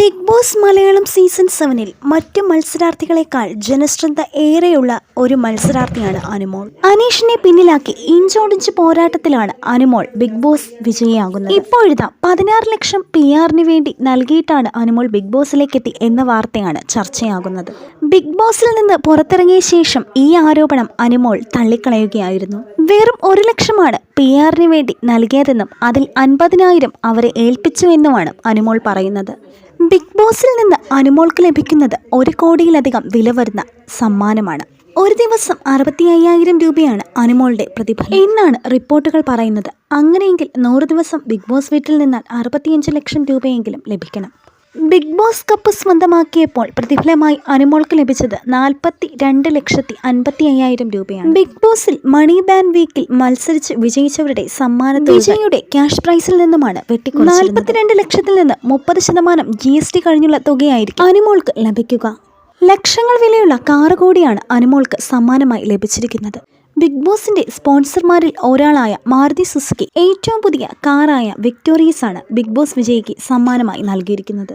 Big boss Malayalam season സെവനിൽ മറ്റു മത്സരാർത്ഥികളെക്കാൾ ജനശ്രദ്ധ ഏറെയുള്ള ഒരു മത്സരാർത്ഥിയാണ് അനുമോൾ. അനീഷിനെ പിന്നിലാക്കി ഇഞ്ചോടിഞ്ച് പോരാട്ടത്തിലാണ് അനുമോൾ ബിഗ് ബോസ് വിജയിയാകുന്നത്. ഇപ്പോഴിതാ പതിനാറ് ലക്ഷം പി ആറിന് വേണ്ടി നൽകിയിട്ടാണ് അനുമോൾ ബിഗ് ബോസിലേക്ക് എത്തി എന്ന വാർത്തയാണ് ചർച്ചയാകുന്നത്. ബിഗ് ബോസിൽ നിന്ന് പുറത്തിറങ്ങിയ ശേഷം ഈ ആരോപണം അനുമോൾ തള്ളിക്കളയുകയായിരുന്നു. വെറും ഒരു ലക്ഷമാണ് പി ആറിന് വേണ്ടി നൽകിയതെന്നും അതിൽ അൻപതിനായിരം അവരെ ഏൽപ്പിച്ചുവെന്നുമാണ് അനുമോൾ പറയുന്നത്. ബിഗ് ബോസിൽ നിന്ന് അനുമോൾക്ക് ലഭിക്കുന്നത് ഒരു കോടിയിലധികം വില വരുന്ന സമ്മാനമാണ്. ഒരു ദിവസം അറുപത്തി അയ്യായിരം രൂപയാണ് അനുമോളുടെ പ്രതിഫലം. എന്നാണ് റിപ്പോർട്ടുകൾ പറയുന്നത്. അങ്ങനെയെങ്കിൽ നൂറ് ദിവസം ബിഗ് ബോസ് വീട്ടിൽ നിന്നാൽ അറുപത്തിയഞ്ച് ലക്ഷം രൂപയെങ്കിലും ലഭിക്കണം. ബിഗ് ബോസ് കപ്പ് സ്വന്തമാക്കിയപ്പോൾ പ്രതിഫലമായി അനുമോൾക്ക് ലഭിച്ചത് നാൽപ്പത്തി രണ്ട് ലക്ഷത്തി അൻപത്തി അയ്യായിരം രൂപയാണ്. ബിഗ് ബോസിൽ മണി ബാൻ വീക്കിൽ മത്സരിച്ച് വിജയിച്ചവരുടെ സമ്മാന വിജയിയുടെ ക്യാഷ് പ്രൈസിൽ നിന്നുമാണ് വെട്ടിക്കുറച്ചത് നാൽപ്പത്തിരണ്ട് ലക്ഷത്തിൽ നിന്ന് മുപ്പത് ശതമാനം ജി എസ് ടി കഴിഞ്ഞുള്ള തുകയായിരിക്കും അനുമോൾക്ക് ലഭിക്കുക. ലക്ഷങ്ങൾ വിലയുള്ള കാറ് കൂടിയാണ് അനുമോൾക്ക് സമ്മാനമായി ലഭിച്ചിരിക്കുന്നത്. ബിഗ് ബോസിന്റെ സ്പോൺസർമാരിൽ ഒരാളായ മാരുതി സുസുക്കി ഏറ്റവും പുതിയ കാറായ വിക്ടോറിയസ് ആണ് ബിഗ് ബോസ് വിജയിക്ക് സമ്മാനമായി നൽകിയിരിക്കുന്നത്.